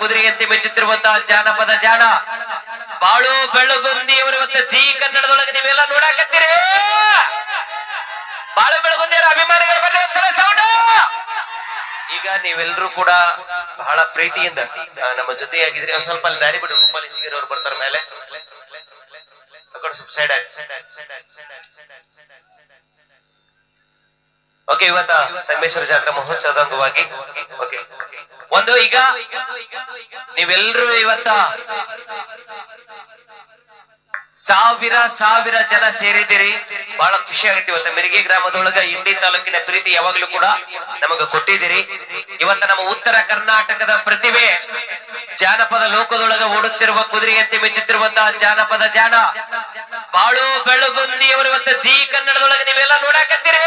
ಕುದುರೆಯಂತೆ ಮೆಚ್ಚುತ್ತಿರುವಂತಹ ಜಾನಪದ ಜಾಣ. ಬಾಳು ಬೆಳಗುಂದಿ ಅವರು ಇವತ್ತು ಜಿ ಕನ್ನಡದೊಳಗೆ ನೀವೆಲ್ಲ ನೋಡಾಕತ್ತೀರಿ. ಬಾಳು ಬೆಳಗುಂದಿಯರ ಅಭಿಮಾನಿಗಳ ಸೌಂಡ್ ಈಗ ನೀವೆಲ್ಲರೂ ಕೂಡ ಬಹಳ ಪ್ರೀತಿಯಿಂದ ನಮ್ಮ ಜೊತೆಯಾಗಿದ್ರೆ ಒಂದ್ ಸ್ವಲ್ಪ ಅಲ್ಲಿ ದಾರಿ ಬಿಡು. ಗೋಪಾಲ್ ಇಂಜಿನಿಯರ್ ಅವರು ಬರ್ತಾರೆ ಮೇಲೆ. ಓಕೆ ಇವತ್ತ ಸಂಗಮೇಶ್ವರ ಜಾತ್ರಾ ಮಹೋತ್ಸವದ ಅಂಗವಾಗಿ. ಓಕೆ ಒಂದು ಈಗ. ನೀವೆಲ್ಲರೂ ಇವತ್ತ ಸಾವಿರ ಸಾವಿರ ಜನ ಸೇರಿದಿರಿ ಬಹಳ ಖುಷಿ ಆಗುತ್ತೆ ಇವತ್ತ. ಮಿರಿಗಿ ಗ್ರಾಮದೊಳಗ ಹಿಂದಿ ತಾಲೂಕಿನ ಪ್ರೀತಿ ಯಾವಾಗ್ಲೂ ಕೂಡ ನಮಗ ಕೊಟ್ಟಿದ್ದೀರಿ. ಇವತ್ತ ನಮ್ಮ ಉತ್ತರ ಕರ್ನಾಟಕದ ಪ್ರತಿಭೆ, ಜಾನಪದ ಲೋಕದೊಳಗ ಓಡುತ್ತಿರುವ ಕುದುರೆಯಂತೆ ಮೆಚ್ಚುತ್ತಿರುವಂತಹ ಜಾನಪದ ಜಾನ. ಬಾಳು ಬೆಳಗುಂದಿಯವರು ಇವತ್ತ ಜಿ ಕನ್ನಡದೊಳಗೆ ನೀವೆಲ್ಲ ನೋಡಾಕತ್ತೀರಿ.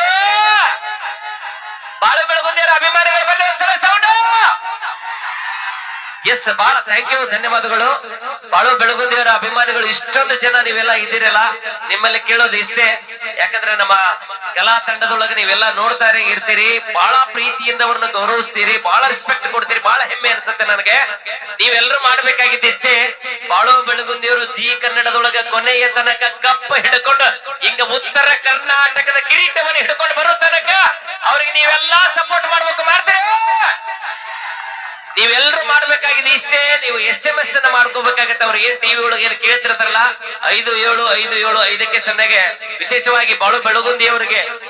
ಬಾಳು ಬೆಳಗುಂದಿಯವರ ಅಭಿಮಾನಿಗಳ ಎಸ್, ಬಹಳ ಥ್ಯಾಂಕ್ ಯು ಧನ್ಯವಾದಗಳು. ಬಾಳು ಬೆಳಗುಂದಿಯವರ ಅಭಿಮಾನಿಗಳು, ಇಷ್ಟೊಂದು ಜನ ನೀವೆಲ್ಲ ಇದ್ದೀರಲ್ಲ, ನಿಮ್ಮಲ್ಲಿ ಕೇಳೋದು ಇಷ್ಟೇ. ಯಾಕಂದ್ರೆ ನಮ್ಮ ಕಲಾ ತಂಡದೊಳಗೆ ನೀವೆಲ್ಲ ನೋಡ್ತಾರೆ ಇರ್ತೀರಿ, ಬಹಳ ಪ್ರೀತಿಯಿಂದ ಅವ್ರನ್ನ ಗೌರವಿಸ್ತೀರಿ, ಬಹಳ ರೆಸ್ಪೆಕ್ಟ್ ಕೊಡ್ತೀರಿ, ಬಹಳ ಹೆಮ್ಮೆ ಅನ್ಸುತ್ತೆ ನನಗೆ. ನೀವೆಲ್ಲರೂ ಮಾಡ್ಬೇಕಾಗಿದ್ದ ಇಷ್ಟೇ. ಬಾಳು ಬೆಳಗುಂದಿಯವರು ಜಿ ಕನ್ನಡದೊಳಗೆ ಕೊನೆಯ ತನಕ ಕಪ್ಪ ಹಿಡ್ಕೊಂಡು, ಹಿಂಗ ಉತ್ತರ ಕರ್ನಾಟಕದ ಕಿರೀಟವನ್ನು ಹಿಡ್ಕೊಂಡು ಬರೋ ತನಕ ಅವ್ರಿಗೆ ನೀವೆಲ್ಲಾ ಸಪೋರ್ಟ್ ಮಾಡ್ಬೇಕು ಮಾಡ್ತೀರಿ ನೀವೆಲ್ಲರೂ ಮಾಡ್ಬೇಕಾಗಿದೆ ಇಷ್ಟೇ, ನೀವು ಎಸ್ ಎಂ ಎಸ್ ಅನ್ನ ಮಾಡ್ಕೋಬೇಕಾಗತ್ತೆ. ಅವ್ರು ಏನ್ ಟಿವಿ ಒಳಗೆ ಏನ್ ಕೇಳ್ತಿರ್ತಾರಲ್ಲ? ಐದು ಏಳು ಐದು ಏಳು, ಐದಕ್ಕೆ ಸಣ್ಣಗೆ ವಿಶೇಷವಾಗಿ ಬಾಳು ಬೆಳಗುಂದಿ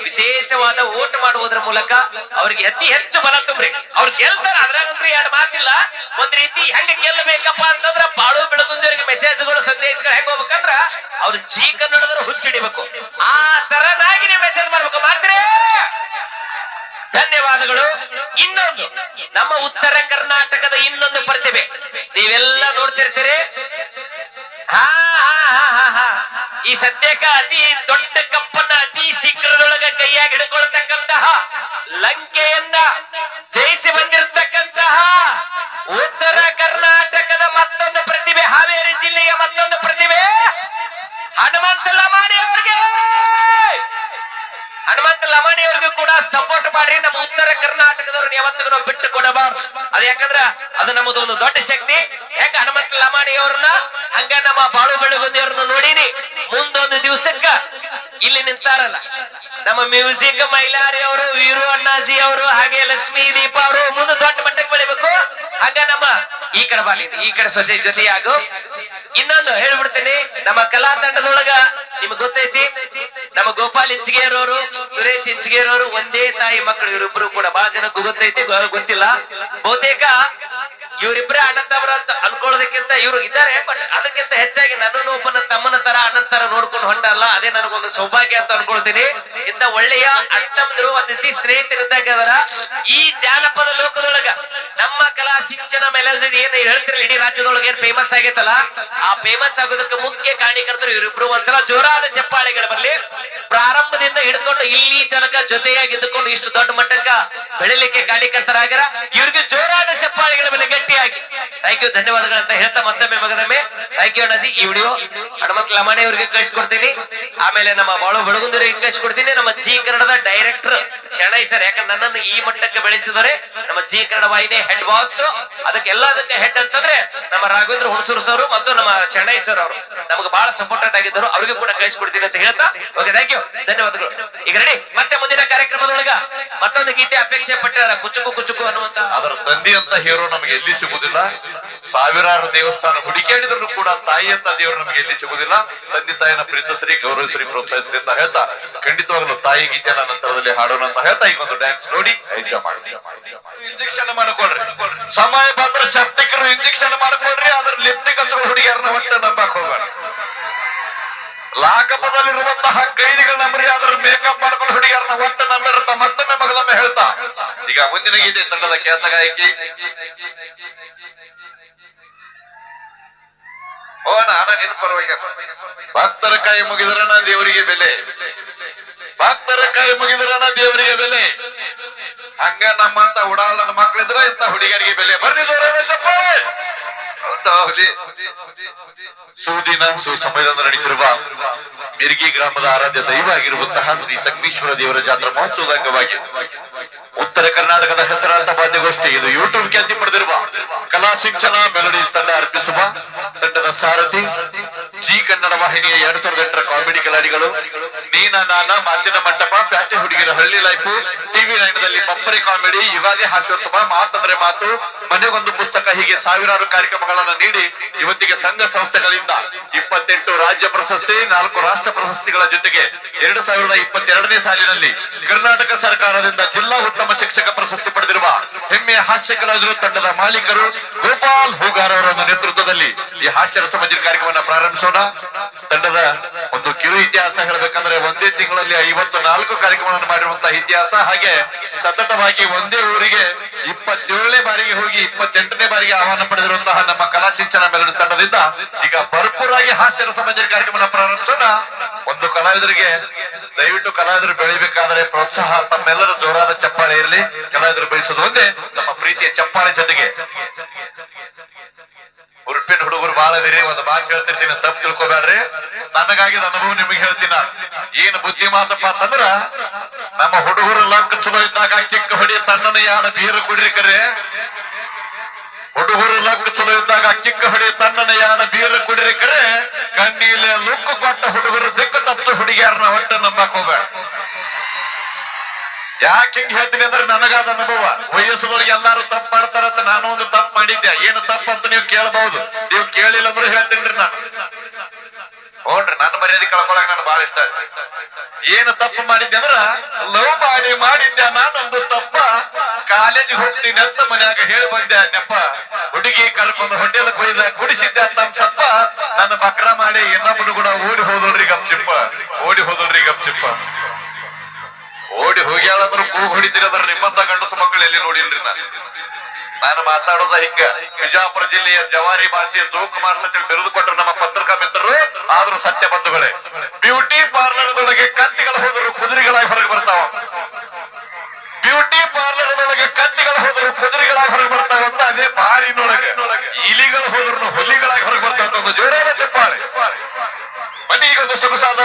ವಿಶೇಷವಾದ ಓಟ್ ಮಾಡುವುದರ ಮೂಲಕ ಅವ್ರಿಗೆ ಅತಿ ಹೆಚ್ಚು ಬಲ ತುಂಬ್ರಿ. ಅವ್ರು ಗೆಲ್ತಾರ ಅದ್ರಾಗಂದ್ರೆ ಎರಡು ಮಾತಿಲ್ಲ. ಒಂದ್ ರೀತಿ ಹೆಂಗ ಗೆಲ್ಲಬೇಕಪ್ಪ ಅಂತಂದ್ರ ಬಾಳು ಬೆಳಗುಂದಿ ಅವರಿಗೆ ಮೆಸೇಜ್ಗಳು ಸಂದೇಶಗಳು ಹೆಂಗ್ ಹೋಗ್ಬೇಕಂದ್ರ ಅವ್ರು ಜೀ ಕನ್ನಡದ್ರ ಹುಚ್ಚಿಡಿಬೇಕು ಆ ತರನಾಗಿ ನೀವು ಮೆಸೇಜ್ ಮಾಡ್ಬೇಕು. ಮಾಡ್ತೀರಿ? ಧನ್ಯವಾದಗಳು. ಇನ್ನೊಂದು, ನಮ್ಮ ಉತ್ತರ ಕರ್ನಾಟಕದ ಇನ್ನೊಂದು ಪ್ರತಿಭೆ. ನೀವೆಲ್ಲ ನೋಡ್ತಿರ್ತೀರಿ. ಈ ಸದ್ಯಕ್ಕ ಅತಿ ದೊಡ್ಡ ಕಪ್ಪನ್ನ ಅತಿ ಶೀಘ್ರದೊಳಗ ಕೈಯಾಗಿ ಹಿಡ್ಕೊಳ್ತಕ್ಕಂತಹ ಲಂಕೆಯನ್ನ ಜಯಿಸಿ ಬಂದಿರತಕ್ಕಂತಹ ಉತ್ತರ ಕರ್ನಾಟಕದ ಮತ್ತೊಂದು ಪ್ರತಿಭೆ, ಹಾವೇರಿ ಜಿಲ್ಲೆಯ ಮತ್ತೊಂದು ಪ್ರತಿಭೆ, ಹನುಮಂತ ಲಮಾಣಿ ಅವ್ರಿಗೆ ಹನುಮಂತ ಲಮಾಣಿ ಅವ್ರಿಗೂ ಕೂಡ ಸಪೋರ್ಟ್ ಉತ್ತರ ಕರ್ನಾಟಕದವ್ರನ್ನ ಯಾವತ್ತಿಗೂ ನಾವು ಬಿಟ್ಟು ಕೊಡಬಾರ್ದು. ಅದ ಯಾಕಂದ್ರ ಅದು ನಮ್ಮದು ಒಂದು ದೊಡ್ಡ ಶಕ್ತಿ. ಯಾಕ ಹನುಮಂತ ಲಮಾಣಿ ಅವ್ರನ್ನ ಹಂಗ ನಮ್ಮ ಬಾಳು ಬೆಳಗುದಿಯವ್ರನ್ನ ನೋಡಿನಿ. ಮುಂದೊಂದು ದಿವಸಕ್ಕ ಇಲ್ಲಿ ನಿಂತಾರಲ್ಲ. ನಮ್ಮ ಮ್ಯೂಸಿಕ್ ಮೈಲಾರಿ ಅವರು, ವೀರು ಅಣ್ಣಾಜಿ ಅವರು, ಹಾಗೆ ಲಕ್ಷ್ಮಿ ದೀಪ ಅವರು ಮುಂದೆ ದೊಡ್ಡ ಮಟ್ಟಕ್ಕೆ ಬೆಳಿಬೇಕು. ಹಾಗ ನಮ್ಮ ಈ ಕಡೆ ಬಾಲಿ ಈ ಕಡೆ ಸ್ವಜೆ ಜೊತೆಯಾಗು. ಇನ್ನೊಂದು ಹೇಳ್ಬಿಡ್ತೀನಿ, ನಮ್ಮ ಕಲಾ ತಂಡದೊಳಗ ನಿಮ್ಗೆ ಗೊತ್ತೈತಿ ನಮ್ಮ ಗೋಪಾಲ್ ಇಂಚಿಗೇರವರು, ಸುರೇಶ್ ಇಂಚಿಗೇರವರು ಒಂದೇ ತಾಯಿ ಮಕ್ಕಳು, ಇವರಿಬ್ರು ಕೂಡ ಬಹಳ ಜನಕ್ಕೂ ಗೊತ್ತೈತಿ, ಗೊತ್ತಿಲ್ಲ. ಬಹುತೇಕ ಇವರಿಬ್ರೇ ಅಂತ ಅನ್ಕೊಳ್ಳೋದಕ್ಕಿಂತ ಇವ್ರು ಇದ್ದಾರೆ ಬಟ್ ಅದಕ್ಕಿಂತ ಹೆಚ್ಚಾಗಿ ನನ್ನನ್ನು ಒಬ್ಬನ ತಮ್ಮನ ತರ, ಅಣ್ಣನ ತರ ನೋಡ್ಕೊಂಡು ಹೊಂಡಲ್ಲ ಅದೇ ನನಗೊಂದು ಸೌಭಾಗ್ಯ ಅಂತ ಅನ್ಕೊಳ್ತೀನಿ. ಇಂತ ಒಳ್ಳೆಯ ಅಣ್ಣಂದ್ರು ಒಂದ್ ರೀತಿ ಸ್ನೇಹಿತರಿದ್ದಾಗ ಈ ಜಾನಪದ ಲೋಕದೊಳಗ ನಮ್ಮ ಕಲಾ ಸಿಂಚನ ಮೆಲೋಡಿ ಏನ್ ಹೇಳ್ತಿರಲ್ಲ, ಇಡೀ ರಾಜ್ಯದೊಳಗೆ ಏನ್ ಫೇಮಸ್ ಆಗೈತಲ್ಲ, ಆ ಫೇಮಸ್ ಆಗೋದಕ್ಕೆ ಮುಖ್ಯ ಕಾರಣೀಕರ್ತರು ಇವರಿಬ್ರು ಒಂದ್ಸಲ ಜೋರಾದ ಚಪ್ಪಾಳೆಗಳ ಬರಲಿ. ಪ್ರಾರಂಭದಿಂದ ಹಿಡ್ಕೊಂಡು ಇಲ್ಲಿ ತನಕ ಜೊತೆಯಾಗಿ ಇದ್ದುಕೊಂಡು ಇಷ್ಟು ದೊಡ್ಡ ಮಟ್ಟಕ್ಕ ಬೆಳಿಲಿಕ್ಕೆ ಕಾರಣೀಕರ್ತರಾಗ್ಯಾರ ಇವ್ರಿಗೆ ಜೋರಾದ ಚಪ್ಪಾಳೆಗಳ ಮೇಲೆ ಗಟ್ಟಿಯಾಗಿ ಥ್ಯಾಂಕ್ ಯು ಧನ್ಯವಾದಗಳಂತ ಹೇಳ್ತಾ ಮತ್ತೊಮ್ಮೆ ಮಗದೊಮ್ಮೆ ಥ್ಯಾಂಕ್ ಯು ಅಣ್ಣಾಜಿ. ಈ ವಿಡಿಯೋ ಹನುಮಂತ ಲಮಾಣಿ ಅವರಿಗೆ ಕಳಿಸ್ಕೊಡ್ತೀನಿ. ಆಮೇಲೆ ನಮ್ಮ ಬಾಳು ಬಡಗುಂದರಿಗೆ ಕಳಿಸ್ಕೊಡ್ತೀನಿ. ನಮ್ಮ ಜಿ ಕನ್ನಡದ ಡೈರೆಕ್ಟರ್ ಶರಣೈ ಸರ್ ಯಾಕಂದ್ರೆ ನನ್ನನ್ನು ಈ ಮಟ್ಟಕ್ಕೆ ಬೆಳೆಸಿದರೆ ನಮ್ಮ ಜಿ ಕನ್ನಡ ವಾಹಿನಿ ಹೆಡ್ ಬಾಸ್ ಅದಕ್ಕೆ ಹೆಡ್ ಅಂತಂದ್ರೆ ನಮ್ಮ ರಾಘವೇಂದ್ರ ಹುಣಸೂರು ಸರ್ ಮತ್ತು ನಮ್ಮ ಶರಣೈ ಸರ್ ಅವರು. ನಮಗೆ ಬಹಳ ಸಪೋರ್ಟೆಡ್ ಆಗಿದ್ದರು. ಅವರಿಗೂ ಕೂಡ ಕಳಿಸ್ಕೊಡ್ತೀನಿ ಅಂತ ಹೇಳ್ತಾ. ಓಕೆ ಥ್ಯಾಂಕ್ ಯು ಧನ್ಯವಾದಗಳು. ಈಗ ರೆಡಿ ಮತ್ತೆ ಮುಂದಿನ ಕಾರ್ಯಕ್ರಮದೊಳಗ ಮತ್ತೊಂದು ಗೀತೆ ಅಪೇಕ್ಷೆ ಪಟ್ಟಿದ್ದಾರೆ. ಕುಚುಕು ಕುಚುಕು ಅನ್ನುವಂತ. ಅದರ ತಂದೆ ಅಂತ ಹೀರೋ ನಮಗೆ ಎಲ್ಲಿ ಸಿಗುದಿಲ್ಲ ಸಾವಿರಾರು ದೇವಸ್ಥಾನ ಹುಡುಕಾಡಿದ್ರು ಕೂಡ ತಾಯಿ ಅಂತ ದೇವರು ನಮಗೆ ಎಲ್ಲಿ ಸಿಗುದಿಲ್ಲ ತಂದೆ ತಾಯಿನ ಗೌರವ ಶ್ರೀ ಪ್ರೋತ್ಸಾಹಿಸ್ರಿ ಅಂತ ಹೇಳ್ತಾ ಖಂಡಿತವಾಗ್ಲೂ ತಾಯಿ ಗೀತೆನ ನಂತರದಲ್ಲಿ ಹಾಡೋಣ ಅಂತ ಹೇಳ್ತಾ ಈಗ ಒಂದು ಡ್ಯಾನ್ಸ್ ನೋಡಿ ಎಂಜಾಯ್ ಮಾಡಿ. ಇಂಜೆಕ್ಷನ್ ಮಾಡ್ಕೊಳ್ರಿ ಸಮಯ ಬಂದ್ರೆ ಶಕ್ತಿಕರು ಇಂಜೆಕ್ಷನ್ ಮಾಡ್ಕೊಳ್ರಿ ಅದ್ರ ಲಿಪ್ಟಿಕ್ ಹಚ್ಚೋ ಹುಡುಗಿಯರನ್ನ ಒಟ್ಟೆ ನಂಬಕ್ ಹೋಗ್ಬೇಡ ಲಾಕಪದಲ್ಲಿರುವಂತಹ ಕೈದಿಗಳ ನಂಬರಿ ಅದ್ರ ಮೇಕಪ್ ಮಾಡ್ಕೊಂಡು ಹುಡುಗಿಯರನ್ನ ಒಟ್ಟು ನಂಬಿರುತ್ತ ಮತ್ತೊಮ್ಮೆ ಮಗಳೊಮ್ಮೆ ಹೇಳ್ತಾ. ಈಗ ಮುಂದಿನ ಗೀತೆ ತಂಡದ ಖ್ಯಾತ ಗಾಯಕಿ. ಓ, ನಾನ ನಿನ್ ಪರವಾಗಿ ಭಕ್ತರ ಕೈ ನಾ ದೇವರಿಗೆ ಬೆಲೆ. ಭಕ್ತರ ಕೈ ನಾ ದೇವರಿಗೆ ಬೆಲೆ. ಹಂಗ ನಮ್ಮಂತ ಉಡಾಳನ ಮಕ್ಕಳಿದ್ರ ಇಂತ ಹುಡುಗಿಯರಿಗೆ ಬೆಲೆ. ಬರ್ರಿ ಹುಲಿ ಸುದಿನ ಸುಸಮಯದಿಂದ ನಡೆಯುತ್ತಿರುವ ಮಿರ್ಗಿ ಗ್ರಾಮದ ಆರಾಧ್ಯ ದೈವ ಆಗಿರುವಂತಹ ಶ್ರೀ ಸಂಗಮೇಶ್ವರ ದೇವರ ಜಾತ್ರಾ ಮಹೋತ್ಸವದ ಅಂಗವಾಗಿ ಉತ್ತರ ಕರ್ನಾಟಕದ ಹೆಸರಾಂತ ವಾದ್ಯಗೋಷ್ಠಿ ಇದು ಯೂಟ್ಯೂಬ್ ಖ್ಯಾತಿ ಪಡೆದಿರುವ ಕಲಾ ಶಿಕ್ಷಣ ಮೆಲಡಿ ತಂಡ ಅರ್ಪಿಸುವ ತಂಡದ ಸಾರಥಿ ವಾಹಿನಿಯ ಎರಡ್ ಸಾವಿರದ ಎಂಟರ ಕಾಮಿಡಿ ಕಲಾಡಿಗಳು ನೀನ ನಾನ, ಮಾತಿನ ಮಂಟಪ ಪ್ಯಾಟಿ ಹುಡುಗಿರ ಹಳ್ಳಿ ಲೈಫ್ ಟಿವಿ ನೈನದಲ್ಲಿ ಪಪ್ಪರಿ ಕಾಮಿಡಿ ಯುಗಾದಿ ಹಾಸ್ಯೋತ್ಸವ, ಮಾತಂದ್ರೆ ಮಾತು, ಮನೆಗೊಂದು ಪುಸ್ತಕ ಹೀಗೆ ಸಾವಿರಾರು ಕಾರ್ಯಕ್ರಮಗಳನ್ನು ನೀಡಿ ಇವತ್ತಿಗೆ ಸಂಘ ಸಂಸ್ಥೆಗಳಿಂದ ಇಪ್ಪತ್ತೆಂಟು ರಾಜ್ಯ ಪ್ರಶಸ್ತಿ, ನಾಲ್ಕು ರಾಷ್ಟ್ರ ಪ್ರಶಸ್ತಿಗಳ ಜೊತೆಗೆ ಎರಡು ಸಾವಿರದ ಇಪ್ಪತ್ತೆರಡನೇ ಸಾಲಿನಲ್ಲಿ ಕರ್ನಾಟಕ ಸರ್ಕಾರದಿಂದ ಜಿಲ್ಲಾ ಉತ್ತಮ ಶಿಕ್ಷಕ ಪ್ರಶಸ್ತಿ ಪಡೆದಿರುವ ಹೆಮ್ಮೆಯ ಹಾಸ್ಯ ಕಲಾವಿದರು ತಂಡದ ಮಾಲೀಕರು ಗೋಪಾಲ್ ಹೂಗಾರ್ ಅವರ ನೇತೃತ್ವದಲ್ಲಿ ಈ ಹಾಸ್ಯ ರಸಮಂಜರಿ ಕಾರ್ಯಕ್ರಮವನ್ನು ಪ್ರಾರಂಭಿಸೋಣ. ತಂಡದ ಒಂದು ಕಿರು ಇತಿಹಾಸ ಹೇಳಬೇಕಂದ್ರೆ ಒಂದೇ ತಿಂಗಳಲ್ಲಿ ಐವತ್ತು ನಾಲ್ಕು ಕಾರ್ಯಕ್ರಮಗಳನ್ನು ಮಾಡಿರುವಂತಹ ಇತಿಹಾಸ. ಹಾಗೆ ಸತತವಾಗಿ ಒಂದೇ ಊರಿಗೆ ಇಪ್ಪತ್ತೇಳನೇ ಬಾರಿಗೆ ಹೋಗಿ ಇಪ್ಪತ್ತೆಂಟನೇ ಬಾರಿಗೆ ಆಹ್ವಾನ ಪಡೆದಿರುವಂತಹ ನಮ್ಮ ಕಲಾ ಸಿಂಚನ ಮೆಲುಡಿ ತಂಡದಿಂದ ಈಗ ಭರ್ಪೂರಾಗಿ ಹಾಸ್ಯ ಸಮಾಜ ಕಾರ್ಯಕ್ರಮ ಪ್ರಾರಂಭಿಸೋಣ. ಒಂದು ಕಲಾವಿದರಿಗೆ ದಯವಿಟ್ಟು ಕಲಾವಿದರು ಬೆಳಿಬೇಕಾದ್ರೆ ಪ್ರೋತ್ಸಾಹ, ತಮ್ಮೆಲ್ಲರ ಜೋರಾದ ಚಪ್ಪಾಳೆ ಇರಲಿ. ಕಲಾವಿದರು ಬಯಸೋದು ಒಂದೇ ನಮ್ಮ ಪ್ರೀತಿಯ ಚಪ್ಪಾಳೆ ಜೊತೆಗೆ ಬಾಳ ಇದೀರಿ ಒಂದು ಮಾತು ಹೇಳ್ತಿರ್ತೀನಿ, ತಪ್ಪು ತಿಳ್ಕೊಬ್ಯಾಡ್ರಿ ನನಗಾಗಿದ ಅನುಭವ ನಿಮಗೆ ಹೇಳ್ತೀನ ಏನ್ ಬುದ್ಧಿ ಮಾತಪ್ಪ ಅಂತಂದ್ರ, ನಮ್ಮ ಹುಡುಗರು ಲಂಕ್ ಚಲೋ ಇದ್ದಾಗ ಚಿಕ್ಕ ಹೊಡಿ ತಣ್ಣನ ಯಾಡ ಬೀರು ಕುಡ್ರಿ ಕರೆ. ಹುಡುಗರು ಲಂಕ್ ಚಲೋ ಇದ್ದಾಗ ಚಿಕ್ಕ ಹೊಡಿ ತಣ್ಣನ ಯಾಡ ಬೀರು ಕುಡ್ರಿ ಕರೆ. ಕಣ್ಣೀಲೆ ಲುಕ್ಕು ಕೊಟ್ಟ ಹುಡುಗರು ದಿಕ್ಕ ತಪ್ಪು ಹುಡುಗಿಯಾರನ್ನ ಹೊಟ್ಟೆ ನಂಬಕ್ ಹೋಗ್ಬೇಡ. ಯಾಕೆ ಹಿಂಗ್ ಹೇಳ್ತೀನಿ ಅಂದ್ರೆ ನನಗಾದ ಅನುಭವ. ವಯಸ್ಸದೊಳಗೆ ಎಲ್ಲಾರು ತಪ್ಪು ಮಾಡ್ತಾರಂತ ನಾನು ಒಂದು ತಪ್ಪು ಮಾಡಿದ್ದೆ. ಏನು ತಪ್ಪು ಅಂತ ನೀವು ಕೇಳಬಹುದು. ನೀವು ಕೇಳಿಲ್ಲ ಅಂದ್ರೆ ಹೇಳ್ತೀನಿ ನಾ ನೋಡ್ರಿ ನನ್ನ ಮರ್ಯಾದೆ ಕಳ್ಕೊಳಕ್ ನಾನು ಬಾಳ ಇಷ್ಟ ಏನು ತಪ್ಪು ಮಾಡಿದ್ದೆ ಅಂದ್ರ, ಲವ್ ಮಾಡಿ ಮಾಡಿದ್ದೆ ನಾನೊಂದು ತಪ್ಪ. ಕಾಲೇಜ್ ಹೋಗ್ತೀನಿ ಅಂತ ಮನ್ಯಾಗ ಹೇಳಿ ಬಂದೆ. ನೆಪ್ಪ ಹುಡುಗಿ ಕರ್ಕೊಂಡು ಹೋಟೆಲ್ ಕೊಯ್ದ ಕುಡಿಸಿದ್ದೆ ಹೋಗ್ಯಾಳಂದ್ರು ಕೂಗ್ ಹೊಡಿತೀರಿ ಅದ್ರ ನಿಮ್ಮಂತ ಗಂಡಸು ಮಕ್ಕಳು ಎಲ್ಲಿ ನೋಡಿಲ್ರಿ ನಾನು. ನಾನು ಮಾತಾಡೋದ ಹಿಂಗ. ಬಿಜಾಪುರ ಜಿಲ್ಲೆಯ ಜವಾರಿ ಭಾಷೆಯ ತೂಕು ಮಾರ್ಸತಿ ಬಿರುದು ಕೊಟ್ಟರು ನಮ್ಮ ಪತ್ರಿಕಾ ಮಿತ್ರರು. ಆದ್ರೂ ಸತ್ಯ ಬಂಧುಗಳೇ, ಬ್ಯೂಟಿ ಪಾರ್ಲರ್ದೊಳಗೆ ಕತ್ತಿಗಳು ಹೋದರು ಕುದುರೆಗಳಾಗಿ ಹೊರಗೆ ಬರ್ತಾವ. ಬ್ಯೂಟಿ ಪಾರ್ಲರ್ದೊಳಗೆ ಕತ್ತಿಗಳು ಹೋದರು ಕುದುರೆಗಳಾಗಿ ಹೊರಗೆ ಬರ್ತಾವ ಅಂತ ಅದೇ ಬಾರಿನೊಳಗೆ. ಇಲಿಗಳು ಹೋದ್ರು ಹುಲಿಗಳಾಗಿ ಹೊರಗೆ ಬರ್ತಾವ ಅಂತ ಒಂದು ಜೋರಾದ ಚಪ್ಪಾಳೆ ಬನ್ನಿ ಈಗ ಒಂದು ಸೊಗಸಾದ.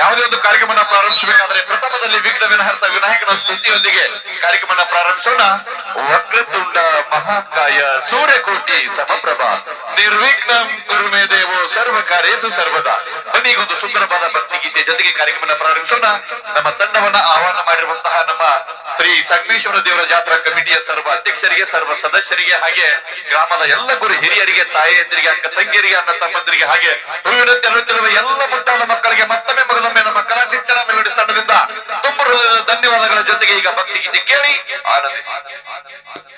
ಯಾವುದೇ ಒಂದು ಕಾರ್ಯಕ್ರಮವನ್ನು ಪ್ರಾರಂಭಿಸಬೇಕಾದ್ರೆ ಪ್ರಥಮದಲ್ಲಿ ವಿಘ್ನ ವಿನಹರ್ತ ವಿನಾಯಕನ ಸ್ತುತಿಯೊಂದಿಗೆ ಕಾರ್ಯಕ್ರಮನ ಪ್ರಾರಂಭಿಸೋಣ. ವಕ್ರತುಂಡ ಮಹಾಕಾಯ ಸೂರ್ಯಕೋಟಿ ಸಮಪ್ರಭ. ನಿರ್ವಿಘ್ನ ಕುರುಮೆ ದೇವೋ ಸರ್ವ ಕಾರ್ಯದು ಸರ್ವದಾ. ಬನ್ನಿ ಸುಂದರವಾದ ಭಕ್ತಿ ಗೀತೆ ಜೊತೆಗೆ ಕಾರ್ಯಕ್ರಮನ ಪ್ರಾರಂಭಿಸೋಣ. ನಮ್ಮ ತಂಡವನ್ನ ಆಹ್ವಾನ ಮಾಡಿರುವಂತಹ ನಮ್ಮ ಶ್ರೀ ಸಂಗಮೇಶ್ವರ ದೇವರ ಜಾತ್ರಾ ಕಮಿಟಿಯ ಸರ್ವ ಅಧ್ಯಕ್ಷರಿಗೆ, ಸರ್ವ ಸದಸ್ಯರಿಗೆ ಹಾಗೆ ಗ್ರಾಮದ ಎಲ್ಲ ಗುರು ಹಿರಿಯರಿಗೆ ತಾಯಿಯಂದಿರಿಗೆ ಅಕ್ಕ ತಂಗಿಯರಿಗೆ ಅನ್ನ ತಮ್ಮಂದಿರಿಗೆ ಹಾಗೆ ಹೂವಿನಂತೆ ಎಲ್ಲ ಮುಂತಾದ ಮಕ್ಕಳಿಗೆ ಮತ್ತೊಮ್ಮೆ ಧನ್ಯವಾದಗಳ ಜೊತೆಗೆ ಈಗ ಭಕ್ತಿ ಗೀತೆ ಕೇಳಿ ಆನಂದಿಸಿ